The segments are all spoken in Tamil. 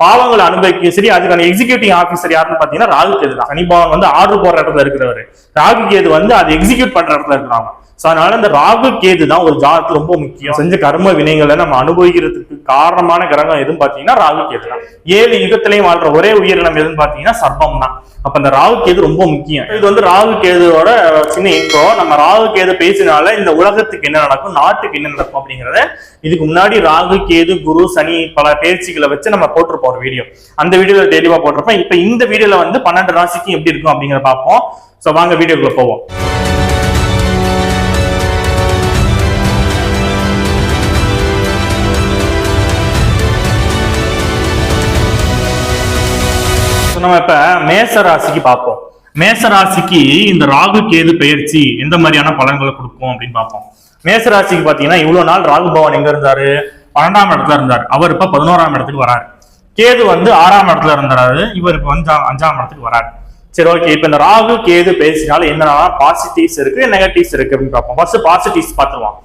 பாவங்களை அனுபவிக்கணும் சரி அதுக்கான எக்ஸிக்யூட்டிவ் ஆஃபீஸர் யாருன்னு பாத்தீங்கன்னா ராகு கேது தான். சனிபாவன் வந்து ஆர்டர் போடுற இடத்துல இருக்கிறவர். ராகு கேது வந்து அதை எக்ஸிக்யூட் பண்ற இடத்துல இருக்கிறாங்க சோ அதனால இந்த ராகு கேது தான் ஒரு ஜாதகத்துக்கு ரொம்ப முக்கியம். செஞ்ச கர்ம வினைகளை நம்ம அனுபவிக்கிறதுக்கு காரணமான கிரகம் எதுன்னு பாத்தீங்கன்னா ராகு கேது தான். ஏழு யுகத்திலையும் வாழ்ற ஒரே உயிரினம் எதுன்னு பாத்தீங்கன்னா சர்ப்பம் தான். அப்ப இந்த ராகு கேது ரொம்ப முக்கியம். இது வந்து ராகு கேதுவோட சின்ன இன்ட்ரோ நம்ம ராகு கேது பேசினால இந்த உலகத்துக்கு என்ன நடக்கும் நாட்டுக்கு என்ன நடக்கும் அப்படிங்கறத இதுக்கு முன்னாடி ராகு கேது குரு சனி பல பேச்சுகளை வச்சு நம்ம போட்டிருப்போம் ஒரு வீடியோ அந்த வீடியோல தெளிவா போட்டிருப்போம். இப்ப இந்த வீடியோல வந்து பன்னெண்டு ராசிக்கு எப்படி இருக்கும் அப்படிங்கிறத பார்ப்போம். சோ வாங்க வீடியோக்குள்ள போவோம். நம்ம இப்ப மேச ராசிக்கு பார்ப்போம். மேச ராசிக்கு இந்த ராகு கேது பெயர்ச்சி எந்த மாதிரியான பலன்களை கொடுக்கும் அப்படின்னு பார்ப்போம். மேச ராசிக்கு பாத்தீங்கன்னா இவ்வளவு நாள் ராகு பவன் எங்க இருந்தாரு? பன்னெண்டாம் இடத்துல இருந்தாரு. அவர் இப்ப பதினோராம் இடத்துக்கு வராரு. கேது வந்து ஆறாம் இடத்துல இருந்தாரு. இவர் இப்ப வந்து அஞ்சாம் இடத்துக்கு வராரு. சரி ஓகே இப்ப இந்த ராகு கேது பேசினால என்னன்னா பாசிட்டிவ்ஸ் இருக்கு நெகட்டிவ்ஸ் இருக்கு அப்படின்னு பார்ப்போம். ஃபர்ஸ்ட் பாசிட்டிவ்ஸ் பார்த்துருவோம்.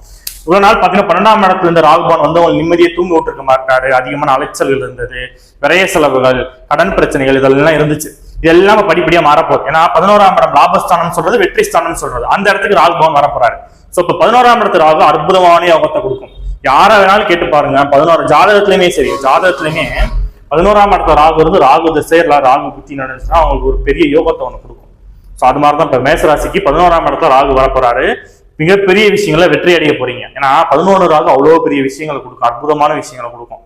இவ்வளவு நாள் பாத்தீங்கன்னா பன்னெண்டாம் இடத்துல இருந்த ராகுபான் வந்து அவங்க நிம்மதியை தூங்க விட்டுருக்க மாட்டாரு. அதிகமான அலைச்சல்கள் இருந்தது விரைய செலவுகள் கடன் பிரச்சனைகள் இதெல்லாம் இருந்துச்சு. இதெல்லாம் படிப்படியா மாறப்போகுது. ஏன்னா பதினோராம் இடம் லாபஸ்தானம் சொல்றது வெற்றி ஸ்தானம் சொல்றது. அந்த இடத்துக்கு ராகுபவன் வரப்போறாரு சோ இப்ப பதினோராம் இடத்து ராகு அற்புதமான யோகத்தை கொடுக்கும். யாரை வேணாலும் கேட்டு பாருங்க. பதினோரு ஜாதகத்திலயுமே சரி. ஜாதகத்திலயுமே பதினோராம் இடத்துல ராகு வந்து ராகு திசையில ராகு புத்தி நடந்துச்சுன்னா அவங்களுக்கு ஒரு பெரிய யோகத்தை ஒன்று கொடுக்கும். ஸோ அது மாதிரி தான் இப்போ மேசராசிக்கு பதினோராம் இடத்துல ராகு வரப்போறாரு மிகப்பெரிய விஷயங்களை வெற்றி அடைய போறீங்க. ஏன்னா பதினோரு ராகு அவ்வளோ பெரிய விஷயங்களை கொடுக்கும் அற்புதமான விஷயங்களை கொடுக்கும்.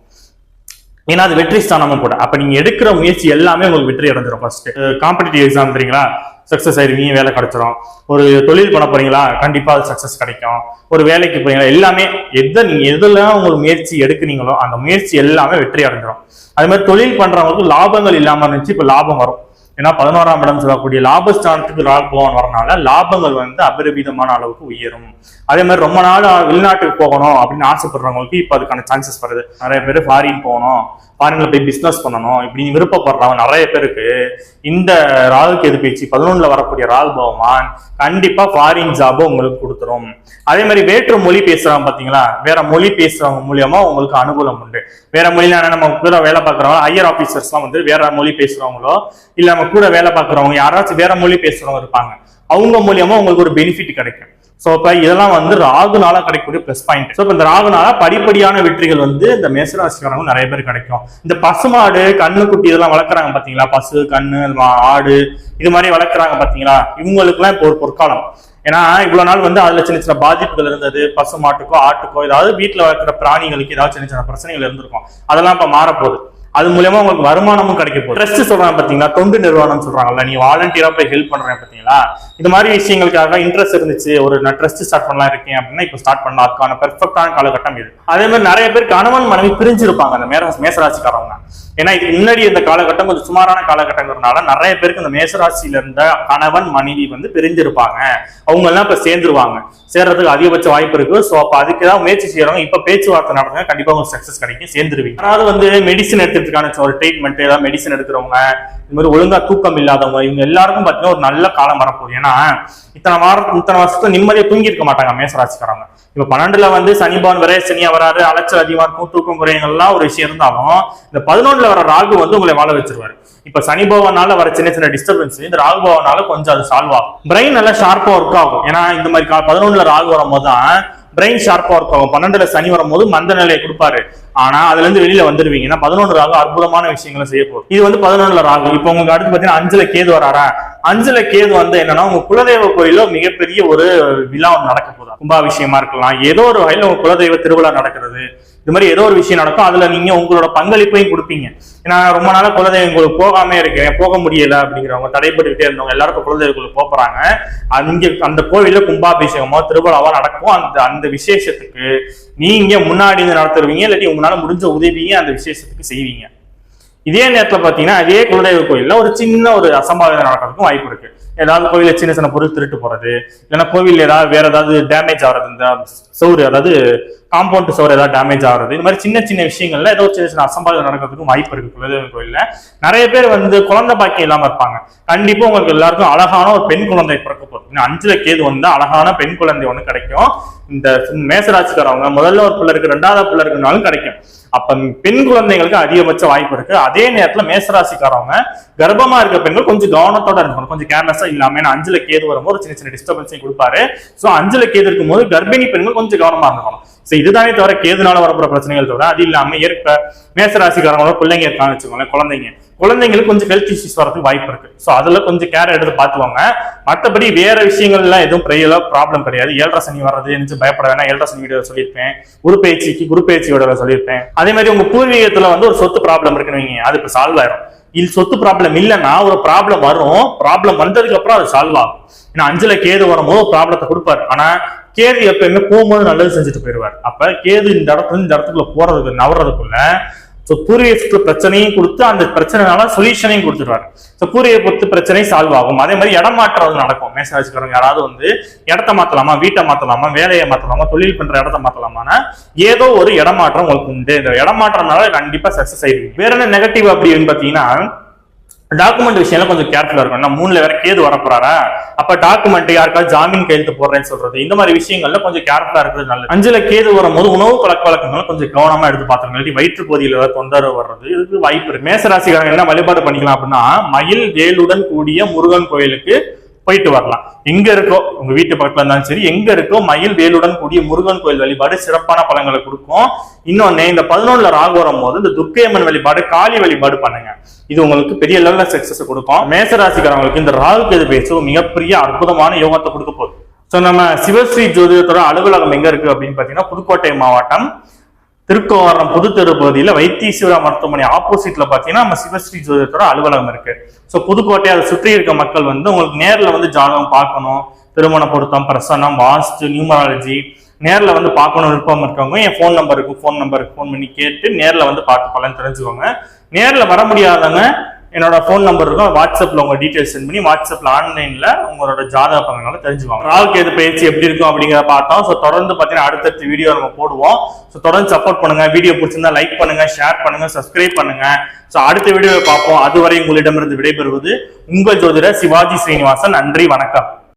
ஏன்னா அது வெற்றி ஸ்தானமும் கூட. அப்ப நீங்க எடுக்கிற முயற்சி எல்லாமே உங்களுக்கு வெற்றி அடைஞ்சிடும் ஃபர்ஸ்ட் காம்படிட்டிவ் எக்ஸாம் தெரியுங்களா? சக்சஸ் ஆயிருவீங்க வேலை கிடைச்சிரும். ஒரு தொழில் பண்ண போறீங்களா? கண்டிப்பா அது சக்சஸ் கிடைக்கும். ஒரு வேலைக்கு போறீங்களா? எல்லாமே எதை நீங்க எதெல்லாம் உங்களுக்கு முயற்சி எடுக்கிறீங்களோ அந்த முயற்சி எல்லாமே வெற்றி அடைஞ்சிடும் அது மாதிரி தொழில் பண்றவங்களுக்கு லாபங்கள் இல்லாம இருந்துச்சு இப்ப லாபம் வரும். ஏன்னா பதினோராம் இடம் சொல்லக்கூடிய லாபஸ்தானத்துக்கு ராகு பகவான் வரனால லாபங்கள் வந்து அபரிவிதமான அளவுக்கு உயரும். அதே மாதிரி ரொம்ப நாள் வெளிநாட்டுக்கு போகணும் அப்படின்னு ஆசைப்படுறவங்களுக்கு இப்போ அதுக்கான சான்சஸ் வருது. நிறைய பேர் ஃபாரின் போகணும். ஃபாரின்ல போய் பிஸ்னஸ் பண்ணணும். இப்படி விருப்பப்படுறவங்க நிறைய பேருக்கு இந்த ராகு கேது பேச்சு பதினொன்னுல வரக்கூடிய ராகு பகவான் கண்டிப்பா ஃபாரின் ஜாப் உங்களுக்கு கொடுத்துரும். அதே மாதிரி வேற்று மொழி பேசுறவங்க பாத்தீங்களா? வேற மொழி பேசுறவங்க மூலியமா உங்களுக்கு அனுகூலம் உண்டு. வேற மொழியில நம்ம வேலை பார்க்குறவங்க ஹையர் ஆபீசர்ஸ்லாம் வந்து வேற மொழி பேசுறவங்களோ இல்ல நம்ம கூட வேலை பார்க்குறவங்க யாராச்சும் வேற மொழி பேசுறவங்க இருப்பாங்க. அவங்க மூலியமா உங்களுக்கு ஒரு பெனிஃபிட் கிடைக்கும். சோ இப்போ இதெல்லாம் வந்து ராகுனால கிடைக்கக்கூடிய ப்ளஸ் பாயிண்ட் சோ இப்போ இந்த ராகுனால படிப்படியான வெற்றிகள் வந்து இந்த மேசராசிக்காரங்க நிறைய பேர் கிடைக்கும். இந்த பசுமாடு கண்ணுக்குட்டி இதெல்லாம் வளர்க்குறாங்க பாத்தீங்களா? பசு கண்ணு ஆடு இது மாதிரி வளர்க்குறாங்க பாத்தீங்களா? இவங்களுக்குலாம் இப்போ ஒரு பொற்காலம். ஏன்னா இவ்வளவு நாள் வந்து அதுல சின்ன சின்ன பாதிப்புகள் இருந்தது. பசு மாட்டுக்கோ ஆட்டுக்கோ ஏதாவது வீட்டுல வளர்க்குற பிராணிகளுக்கு ஏதாவது சின்ன சின்ன பிரச்சனைகள் இருந்திருக்கும். அதெல்லாம் இப்ப மாறப்போகுது. அது மூலியமா உங்களுக்கு வருமானமும் கிடைக்க போகுது. ட்ரஸ்ட் சொல்றாங்க பாத்தீங்களா? தொண்டு நிறுவனம் சொல்றாங்கல்ல நீ வாலண்டியரா போய் ஹெல்ப் பண்றேன் பாத்தீங்களா? இந்த மாதிரி விஷயங்களுக்காக இன்ட்ரெஸ்ட் இருந்துச்சு ஒரு நான் ட்ரஸ்ட் ஸ்டார்ட் பண்ணலாம் இருக்கேன் அப்படின்னா இப்போ ஸ்டார்ட் பண்ணலாம். அதுக்கான பெர்ஃபெக்டான காலகட்டம் இது. அதே மாதிரி நிறைய பேர் கணவன் மனைவி பிரிஞ்சிருப்பாங்க அந்த மேர மேசராசிக்காரவங்க. ஏன்னா இதுக்கு முன்னாடி இந்த காலகட்டம் கொஞ்சம் சுமாரான காலகட்டங்கிறதுனால நிறைய பேருக்கு இந்த மேசராசியில இருந்த கணவன் மனைவி வந்து பிரிஞ்சிருப்பாங்க. அவங்க எல்லாம் இப்ப சேர்ந்துருவாங்க. சேர்றதுக்கு அதிகபட்ச வாய்ப்பு இருக்கு. ஸோ அப்ப அதுக்கு தான் முயற்சி செய்யறவங்க இப்ப பேச்சுவார்த்தை நடத்துங்க கண்டிப்பா உங்களுக்கு சக்சஸ் கிடைக்கும். சேர்ந்துருவீங்க. அதாவது வந்து மெடிசன் எடுத்து எடுத்துறதுக்கான ஒரு ட்ரீட்மெண்ட் ஏதாவது மெடிசன் எடுக்கிறவங்க இந்த மாதிரி ஒழுங்கா தூக்கம் இல்லாதவங்க இவங்க எல்லாருக்கும் பார்த்தீங்கன்னா ஒரு நல்ல காலம் வரப்போகுது. ஏன்னா இத்தனை வாரம் இத்தனை வருஷத்துல நிம்மதியா தூங்கி இருக்க மாட்டாங்க மேசராசிக்காரங்க. இப்ப பன்னெண்டுல வந்து சனி பவன் வரை சனியா வராரு அலைச்சல் அதிகமா இருக்கும் தூக்கம் குறையங்கள்லாம் ஒரு விஷயம் இருந்தாலும் இந்த பதினொன்றுல வர ராகு வந்து உங்களை வாழ வச்சிருவாரு. இப்ப சனி பவனால வர சின்ன சின்ன டிஸ்டர்பன்ஸ் இந்த ராகு பவனால கொஞ்சம் அது சால்வ் ஆகும். பிரெயின் நல்லா ஷார்ப்பா ஒர்க் ஆகும். ஏன்னா இந்த மாதிரி பதினொன்றுல ராகு வரும்போது தான் பிரெயின் ஷார்ப்பா ஒர்க் ஆகும். பன்னெண்டுல சனி வரும்போது மந்த நிலையை கொடுப்பாரு. ஆனா அதுல இருந்து வெளியில வந்துருவீங்க ஏன்னா பதினொன்று ராகு அற்புதமான விஷயங்களை செய்ய போகுது. இது வந்து பதினொன்றுல ராகு இப்போ உங்களுக்கு அடுத்து பாத்தீங்கன்னா அஞ்சுல கேது வராரா? அஞ்சுல கேது வந்து என்னன்னா உங்க குலதெய்வ கோயில மிகப்பெரிய ஒரு விழா ஒன்று நடக்க போதா கும்பாபிஷேகமா இருக்கலாம். ஏதோ ஒரு வகையில் உங்க குலதெய்வ திருவிழா நடக்கிறது. இது மாதிரி ஏதோ ஒரு விஷயம் நடக்கும். அதுல நீங்க உங்களோட பங்களிப்பையும் கொடுப்பீங்க. ஏன்னா ரொம்ப நாளா குலதெய்வம் உங்களுக்கு போகாம இருக்கேன் போக முடியல அப்படிங்கிறவங்க தடைப்பட்டுக்கிட்டே இருந்தவங்க எல்லாருக்கும் குலதெய்வங்களுக்கு போறாங்க அங்க அந்த கோவில்ல கும்பாபிஷேகமோ திருவிழாவோ நடக்கும். அந்த அந்த விசேஷத்துக்கு நீங்க முன்னாடி இருந்து நடத்துருவீங்க இல்லாட்டி உங்களால் முடிஞ்ச உதவியை அந்த விசேஷத்துக்கு செய்வீங்க. இதே நேரத்தில் பார்த்தீங்கன்னா அதே குலதெய்வ கோயிலில் ஒரு சின்ன ஒரு அசம்பாவிதம் நடக்கிறதுக்கும் வாய்ப்பு இருக்கு. ஏதாவது கோவில சின்ன சின்ன பொருள் திருட்டு போறது இல்லைன்னா கோவில் ஏதாவது வேற ஏதாவது டேமேஜ் ஆகிறது இந்த சவுறு அதாவது காம்பவுண்ட் சவுறு ஏதாவது டேமேஜ் ஆகிறது இந்த மாதிரி சின்ன சின்ன விஷயங்கள்ல ஏதோ சின்ன சின்ன அசம்பாவிதம் நடக்கிறதுக்கும் வாய்ப்பு இருக்கு குலதெய்வம் கோயில்ல நிறைய பேர் வந்து குழந்தை பாக்கியம் இல்லாம இருப்பாங்க. கண்டிப்பா உங்களுக்கு எல்லாருக்கும் அழகான ஒரு பெண் குழந்தை பிறக்க போகுது. இன்னும் அஞ்சுல கேது வந்து அழகான பெண் குழந்தை ஒண்ணு கிடைக்கும். இந்த மேசராசிக்காரவங்க முதல்ல ஒரு பிள்ளை இருக்கு ரெண்டாவது பிள்ளை இருக்குனாலும் கிடைக்கும். அப்ப பெண் குழந்தைங்களுக்கு அதிகபட்ச வாய்ப்பு இருக்கு. அதே நேரத்துல மேசராசிக்காரவங்க கர்ப்பமா இருக்க பெண்கள் கொஞ்சம் கவனத்தோட இருக்கணும். கொஞ்சம் கேர்லெஸ்ஸா இல்லாம ஏன்னா அஞ்சுல கேது வரும்போது சின்ன சின்ன டிஸ்டர்பன்ஸையும் கொடுப்பாரு. சோ அஞ்சுல கேது இருக்கும்போது கர்ப்பிணி பெண்கள் கொஞ்சம் கவனமா இருக்கணும். சோ இதுதானே தவிர கேதுனால வரப்போற பிரச்சனைகள் தவிர அது இல்லாம ஏற்ப மேசராசிக்காரங்களோட பிள்ளைங்க இருக்கான்னு வச்சுக்கோங்களேன் குழந்தைங்க. குழந்தைங்களுக்கு கொஞ்சம் ஹெல்த் இஷ்யூஸ் வரதுக்கு வாய்ப்பு இருக்கு. சோ அதுல கொஞ்சம் கேர் எடுத்து பார்த்துவாங்க மற்றபடி வேற விஷயங்கள்லாம் எதுவும் பெரிய ப்ராப்ளம் கிடையாது. ஏழரை சனி வர்றது எனக்கு பயப்பட வேணாம். ஏழரை சனி வீடியோ சொல்லியிருப்பேன். குரு பயிற்சிக்கு குரு பயிற்சியோட சொல்லியிருப்பேன். அதே மாதிரி உங்க பூர்வீகத்துல வந்து ஒரு சொத்து ப்ராப்ளம் இருக்குன்னு வைங்க. அது இப்ப சால்வ் ஆயிரும். இது சொத்து ப்ராப்ளம் இல்லைன்னா ஒரு ப்ராப்ளம் வரும். ப்ராப்ளம் வந்ததுக்கு அப்புறம் அது சால்வ் ஆகும். ஏன்னா அஞ்சுல கேது வரும்போது ப்ராப்ளத்தை கொடுப்பாரு. ஆனா கேது எப்பயுமே போகும்போது நல்லது செஞ்சுட்டு போயிடுவார். அப்ப கேது இந்த இடத்துல இந்த இடத்துக்குள்ள போறதுக்கு நவறதுக்குள்ள ஸோ பூரியத்துக்கு பிரச்சனையும் கொடுத்து அந்த பிரச்சனைனால சொல்யூஷனையும் கொடுத்துருவாரு ஸோ பூர்வீக பொறுத்து பிரச்சனை சால்வ் ஆகும். அதே மாதிரி இடம் மாற்றம் நடக்கும். மேசராசிக்காரங்க யாராவது வந்து இடத்த மாற்றலாமா வீட்டை மாற்றலாமா வேலையை மாற்றலாமா தொழில் பண்ற இடத்த மாத்தலாமான்னா ஏதோ ஒரு இடமாற்றம் உங்களுக்கு உண்டு. இந்த இடமாற்றம்னால கண்டிப்பா சக்சஸ் ஆயிருக்கு வேற என்ன நெகட்டிவ் அப்படின்னு பாத்தீங்கன்னா டாக்குமெண்ட் விஷயம்லாம் கொஞ்சம் கேர்ஃபுல்லா இருக்கும் நான் மூணுல வேற கேது வரப்போறாரா? அப்ப டாக்குமெண்ட் யாருக்காவது ஜாமீன் கையெழுத்து போடுறேன்னு சொல்றது. இந்த மாதிரி விஷயங்கள்ல கொஞ்சம் கேர்ஃபுல்லா இருக்கிறது நல்லது. அஞ்சுல கேது வரும்போது உணவு பழக்க வழக்கங்கள் கொஞ்சம் கவனமா எடுத்து பார்த்துருங்க இல்லாட்டி வயிற்று பகுதியில் தொந்தரவு வர்றது இதுக்கு வாய்ப்பு இருக்கு. மேசராசிக்காரங்க என்ன வழிபாடு பண்ணிக்கலாம் அப்படின்னா மயில் வேலுடன் கூடிய முருகன் கோயிலுக்கு போயிட்டு வரலாம். எங்க இருக்கோ உங்க வீட்டு பக்கத்துல இருந்தாலும் சரி எங்க இருக்கோ மயில் வேலுடன் கூடிய முருகன் கோயில் வழிபாடு சிறப்பான பலன்களை கொடுக்கும். இன்னொன்னு இந்த பதினொன்னுல ராகு வரும்போது இந்த துர்க்கையம்மன் வழிபாடு காளி வழிபாடு பண்ணுங்க. இது உங்களுக்கு பெரிய லெவல்ல சக்சஸ் கொடுக்கும். மேசராசிக்காரவங்களுக்கு இந்த ராகு கேது பேச்சு மிகப்பெரிய அற்புதமான யோகத்தை கொடுக்க போகுது. ஸோ நம்ம சிவஸ்ரீ ஜோதிடத்தோட அலுவலகம் எங்க இருக்கு அப்படின்னு பாத்தீங்கன்னா புதுக்கோட்டை மாவட்டம் திருக்கோவரம் புதுத்தெரு பகுதியில வைத்தீஸ்வரா மருத்துவமனை ஆப்போசிட்ல பாத்தீங்கன்னா நம்ம சிவஸ்ரீ ஜோதிடத்தோட அலுவலகம் இருக்கு. ஸோ புதுக்கோட்டை அதை சுற்றி இருக்க மக்கள் வந்து உங்களுக்கு நேர்ல வந்து ஜாதகம் பார்க்கணும் திருமண பொருத்தம் பிரசன்னம் வாஸ்து நியூமராலஜி நேர்ல வந்து பார்க்கணும் விருப்பம் இருக்கவங்க என் ஃபோன் நம்பருக்கு ஃபோன் நம்பருக்கு ஃபோன் பண்ணி கேட்டு நேர்ல வந்து பார்த்து பலன் தெரிஞ்சுக்கோங்க. நேர்ல வர முடியாதவங்க என்னோட ஃபோன் நம்பர் இருக்கும். வாட்ஸ்அப்ல உங்க டீடைல்ஸ் சென்ட் பண்ணி வாட்ஸ்அப்ல ஆன்லைன்ல உங்களோட ஜாதக பலன்களை தெரிஞ்சுவாங்க ராகுக்கு எது பயிற்சி எப்படி இருக்கும் அப்படிங்கிறத பார்த்தோம். ஸோ தொடர்ந்து பார்த்தீங்கன்னா அடுத்தடுத்த வீடியோ நம்ம போடுவோம். ஸோ தொடர்ந்து சப்போர்ட் பண்ணுங்க. வீடியோ பிடிச்சிருந்தா லைக் பண்ணுங்க ஷேர் பண்ணுங்க சப்ஸ்கிரைப் பண்ணுங்க. ஸோ அடுத்த வீடியோவை பார்ப்போம். அதுவரை உங்களிடமிருந்து விடைபெறுவது உங்கள் ஜோதிடர் சிவாஜி ஸ்ரீனிவாசன். நன்றி வணக்கம்.